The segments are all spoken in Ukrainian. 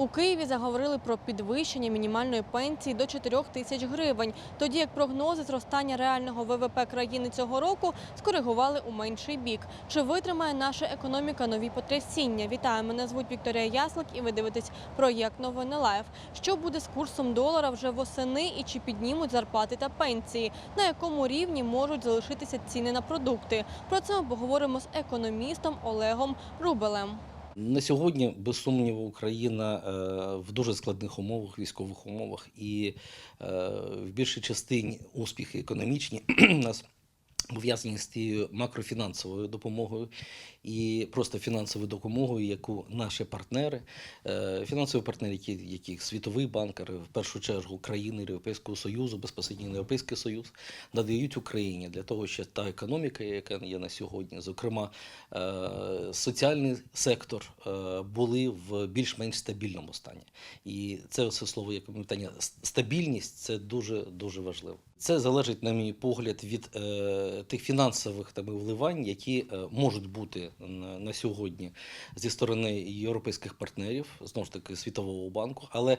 У Києві заговорили про підвищення мінімальної пенсії до 4 тисяч гривень, тоді як прогнози зростання реального ВВП країни цього року скоригували у менший бік. Чи витримає наша економіка нові потрясіння? Вітаю, мене звуть Вікторія Яслик і ви дивитесь проєкт Новини Лайф. Що буде з курсом долара вже восени і чи піднімуть зарплати та пенсії? На якому рівні можуть залишитися ціни на продукти? Про це ми поговоримо з економістом Олегом Рубелем. На сьогодні, без сумніву, Україна е, в дуже складних умовах, військових умовах, і е, в більшій частині успіхи економічні нас пов'язані з тією макрофінансовою допомогою і просто фінансовою допомогою, яку наші партнери, е, фінансові партнери, які, яких Світовий банк, в першу чергу країни Європейського Союзу, безпосередньо Європейський Союз, надають Україні для того, щоб та економіка, яка є на сьогодні, зокрема е, соціальний сектор, е, були в більш-менш стабільному стані. І це все слово, як питання стабільність, це дуже дуже важливо. Це залежить, на мій погляд, від е, тих фінансових там, вливань, які е, можуть бути на, на сьогодні зі сторони європейських партнерів, знову ж таки Світового банку. Але е,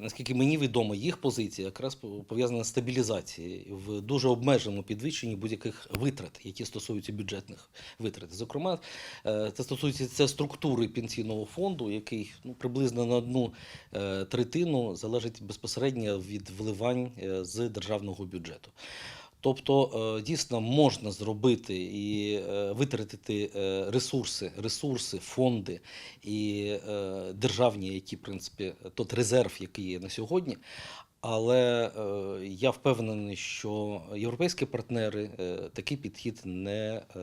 наскільки мені відомо, їх позиція якраз пов'язана з стабілізацією в дуже обмеженому підвищенні будь-яких витрат, які стосуються бюджетних витрат. Зокрема, е, це стосується це структури пенсійного фонду, який ну, приблизно на одну е, третину залежить безпосередньо від вливань е, з державного бюджету. Тобто е, дійсно можна зробити і е, витратити е, ресурси, ресурси, фонди і державні, які в принципі тот резерв, який є на сьогодні. Але е, я впевнений, що європейські партнери е, такий підхід не, е,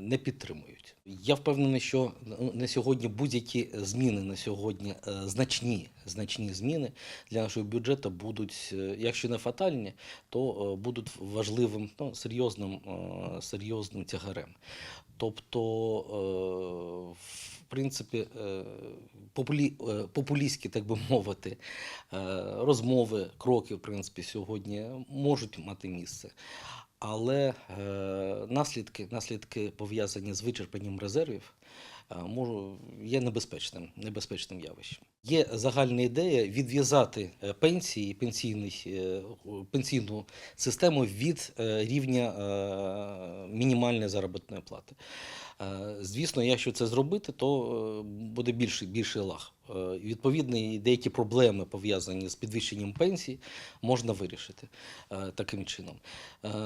не підтримують. Я впевнений, що ну, на сьогодні будь-які зміни на сьогодні значні, значні зміни для нашого бюджету будуть, якщо не фатальні, то будуть важливим, ну, серйозним, серйозним тягарем. Тобто, в принципі, популі, популістські, так би мовити, е, розмови, кроки, в принципі, сьогодні можуть мати місце. Але е, наслідки, наслідки пов'язані з вичерпанням резервів, е, можу, є небезпечним, небезпечним явищем. Є загальна ідея відв'язати е, пенсії, пенсійний, е, пенсійну систему від е, рівня е, мінімальної заробітної плати. Е, Звісно, якщо це зробити, то е, буде більший, більший лаг. Е, Відповідно, і деякі проблеми пов'язані з підвищенням пенсій можна вирішити таким чином.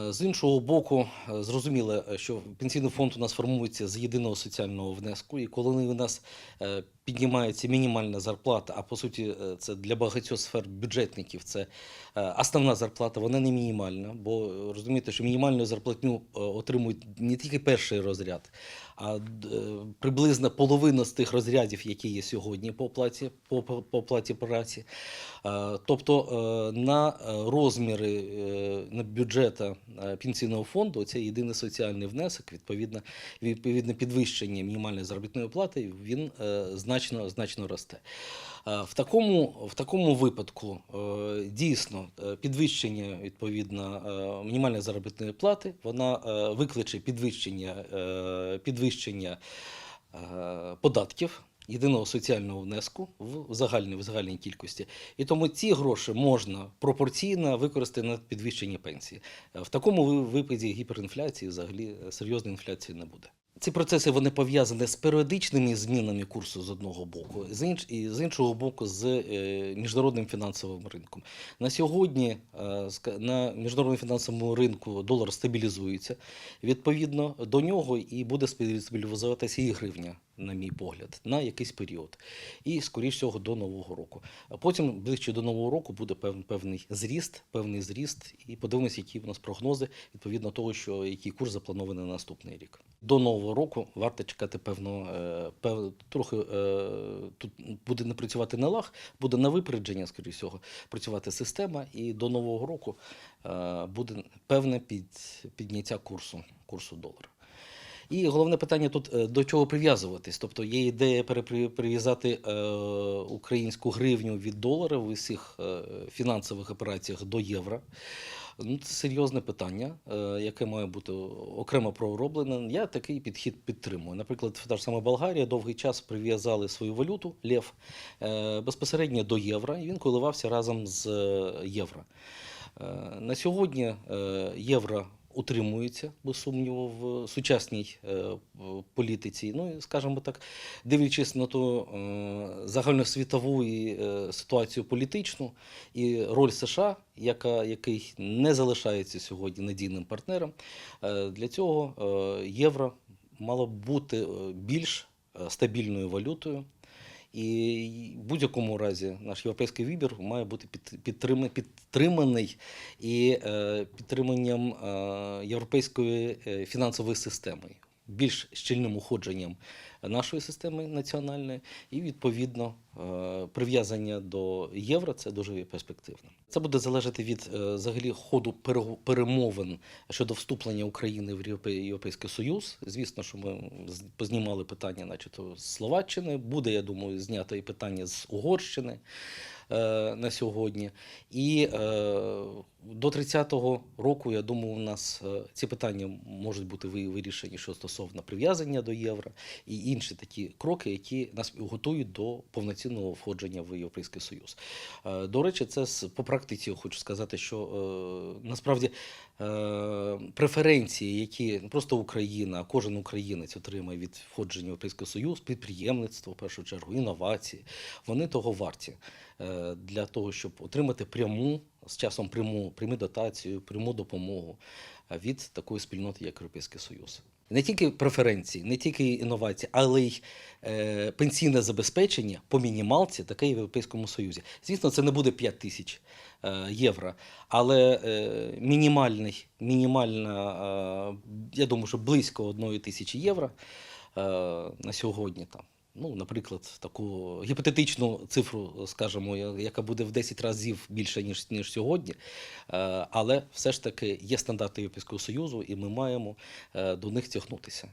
З іншого боку, зрозуміло, що пенсійний фонд у нас формується з єдиного соціального внеску, і коли у нас піднімається мінімальна зарплата, а по суті, е, це для багатьох сфер бюджетників це е, основна зарплата, вона не мінімальна, бо е, розумієте, що мінімальну зарплатню отримують не тільки перший розряд, а е, приблизно половина з тих розрядів, які є сьогодні по оплаті, по, по, оплаті праці. Тобто е, на е, розміри на бюджета е, пенсійного фонду це єдиний соціальний внесок, відповідно, відповідне підвищення мінімальної заробітної плати, він значно, значно росте. Е, В такому, в такому випадку е, дійсно е, підвищення відповідно мінімальної заробітної плати вона викличе підвищення, підвищення податків. Єдиного соціального внеску в загальній, в загальній кількості. І тому ці гроші можна пропорційно використати на підвищення пенсії. В такому ви- випаді гіперінфляції взагалі серйозної інфляції не буде. Ці процеси вони пов'язані з періодичними змінами курсу з одного боку, з інш, і з іншого боку, з е, міжнародним фінансовим ринком. На сьогодні е, на міжнародному фінансовому ринку долар стабілізується. Відповідно до нього і буде стабілізуватися і гривня, на мій погляд, на якийсь період. І, скоріш всього, до Нового року. А потім, ближче до Нового року, буде пев- певний зріст, певний зріст, і подивимося, які в нас прогнози відповідно того, що який курс запланований на наступний рік. До нового року варто чекати певно, е, пев, трохи е, тут буде не працювати на лаг, буде на випередження, скоріш всього, працювати система, і до нового року е, буде певне під, підняття курсу, курсу долара. І головне питання тут е, до чого прив'язуватись. Тобто є ідея перепри- прив'язати е, українську гривню від долара в усіх е, фінансових операціях до євро. Ну, це серйозне питання, яке має бути окремо пророблене. Я такий підхід підтримую. Наприклад, та ж сама Болгарія довгий час прив'язали свою валюту лев безпосередньо до євро, і він коливався разом з євро. На сьогодні євро утримується, без сумніву, в сучасній е, політиці. Ну і скажімо так, дивлячись на ту е, загальносвітову і, е, ситуацію політичну і роль США, яка, який не залишається сьогодні надійним партнером, для цього євро мало бути більш стабільною валютою. І в будь-якому разі наш європейський вибір має бути під- підтрим- підтриманий і е, підтриманням е, європейської е, фінансової системи, більш щільним уходженням нашої системи національної, і відповідно е, прив'язання до євро це дуже перспективно. Це буде залежати від е, взагалі ходу перемовин щодо вступлення України в Європейський Союз. Звісно, що ми познімали питання, начебто, з Словаччини. Буде, я думаю, знято і питання з Угорщини е, на сьогодні. І до 30-го року, я думаю, у нас е, ці питання можуть бути вирішені, що стосовно прив'язання до євро і інші такі кроки, які нас готують до повноцінного входження в Європейський Союз. Е, До речі, це по практиці хочу сказати, що е, насправді преференції, які просто Україна, а кожен українець отримає від входження в Європейський Союз, підприємництво в першу чергу, інновації, вони того варті для того, щоб отримати пряму з часом пряму, пряму дотацію, пряму допомогу е, від такої спільноти, як Європейський Союз. Не тільки преференції, не тільки інновації, але й е, пенсійне забезпечення по мінімалці, таке в Європейському Союзі. Звісно, це не буде 5 тисяч е, євро, але е, мінімальний, мінімальна, е, я думаю, що близько 1 тисячі євро е, на сьогодні там. Ну, наприклад, таку гіпотетичну цифру, скажімо, яка буде в 10 разів більше, ніж, ніж сьогодні. Е, Але все ж таки є стандарти Європейського Союзу, і ми маємо е, до них тягнутися.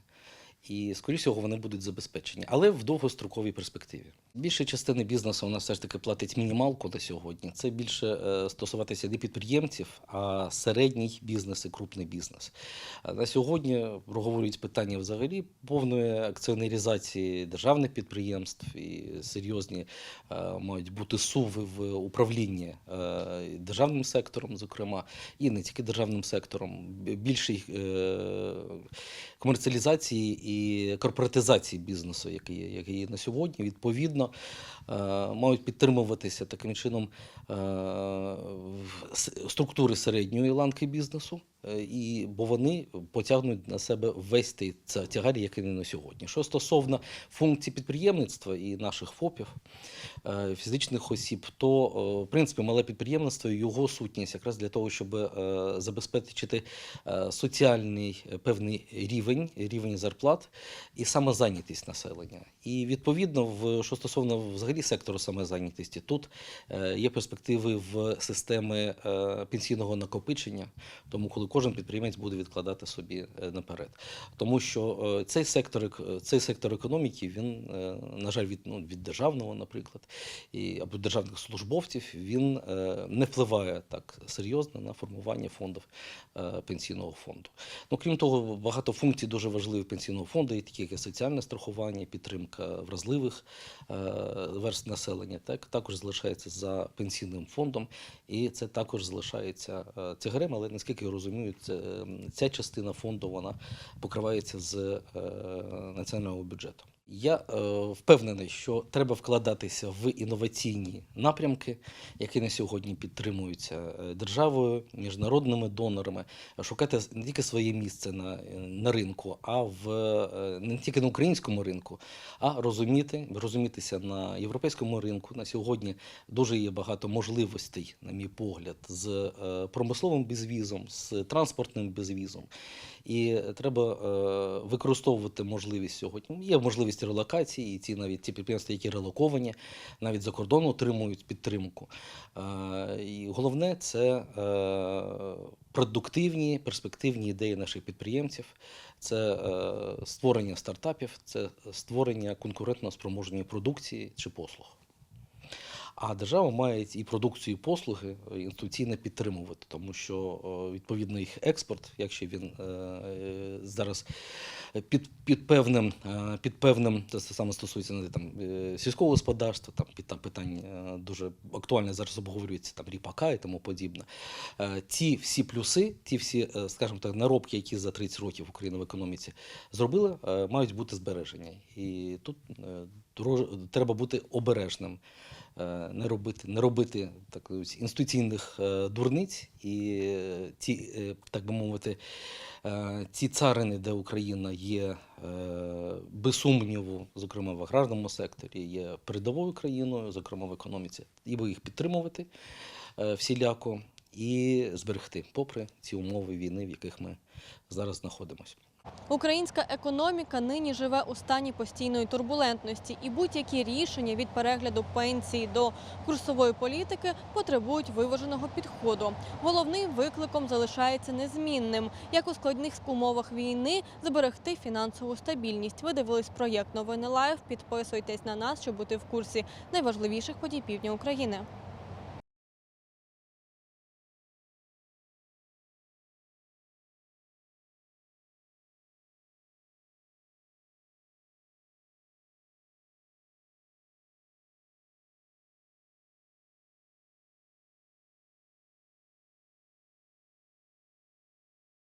І, скоріше всього, вони будуть забезпечені, але в довгостроковій перспективі. Більша частина бізнесу у нас все ж таки платить мінімалку на сьогодні. Це більше е, стосуватися не підприємців, а середній бізнес і крупний бізнес. На сьогодні проговорюють питання взагалі повної акціонеризації державних підприємств і серйозні е, мають бути суви в управлінні е, державним сектором, зокрема, і не тільки державним сектором. Більший комерціалізації і корпоратизації бізнесу, який є, який є на сьогодні, відповідно, е, мають підтримуватися таким чином е, структури середньої ланки бізнесу, і, бо вони потягнуть на себе весь той тягар, який не на сьогодні. Що стосовно функцій підприємництва і наших ФОПів, е, фізичних осіб, то е, в принципі мале підприємництво і його сутність якраз для того, щоб е, забезпечити е, соціальний е, певний рівень, рівень зарплат і самозайнятість населення. І відповідно, в що стосовно взагалі сектору самозайнятості, тут е, є перспективи в системи е, пенсійного накопичення, тому коли кожен підприємець буде відкладати собі е, наперед. Тому що е, цей сектор, цей сектор економіки, він, е, на жаль, від, ну, від державного, наприклад, і, або державних службовців, він не впливає так серйозно на формування фондів пенсійного фонду. Ну, крім того, багато функцій дуже важливих пенсійного фонду, і такі як і соціальне страхування, підтримка вразливих верст населення, так, також залишається за пенсійним фондом, і це також залишається тягарем, але наскільки я розумію, це, ця частина фонду вона покривається з е, національного бюджету. Я е, впевнений, що треба вкладатися в інноваційні напрямки, які на сьогодні підтримуються е, державою, міжнародними донорами, шукати не тільки своє місце на, е, на ринку, а в е, не тільки на українському ринку, а розуміти, розумітися на європейському ринку. На сьогодні дуже є багато можливостей, на мій погляд, з е, промисловим безвізом, з транспортним безвізом. І треба е, використовувати можливість сьогодні. Є можливість релокації, і ці навіть ті підприємства, які релоковані, навіть за кордону отримують підтримку. Е, і головне це е, продуктивні, перспективні ідеї наших підприємців, це е, створення стартапів, це створення конкурентно спроможної продукції чи послуг. А держава має і продукцію, і послуги е, інституційно підтримувати, тому що е, відповідно їх експорт, якщо він е, зараз під, під певним, під певним, це саме стосується там, сільського господарства, там під там, питань дуже актуально зараз обговорюється там ріпака і тому подібне. Ці всі плюси, ті всі, скажімо так, наробки, які за 30 років Україна в економіці зробили, е, мають бути збережені. І тут треба бути обережним. Е, Не робити, не робити так інституційних е, дурниць і е, е, так би мовити, ці царини, де Україна є без сумніву, зокрема в аграрному секторі, є передовою країною, зокрема в економіці, і їх підтримувати всіляко і зберегти, попри ці умови війни, в яких ми зараз знаходимося. Українська економіка нині живе у стані постійної турбулентності, і будь-які рішення від перегляду пенсії до курсової політики потребують виваженого підходу. Головним викликом залишається незмінним, як у складних умовах війни зберегти фінансову стабільність. Ви дивились проєкт Новини Лайв. Підписуйтесь на нас, щоб бути в курсі найважливіших подій півдня України.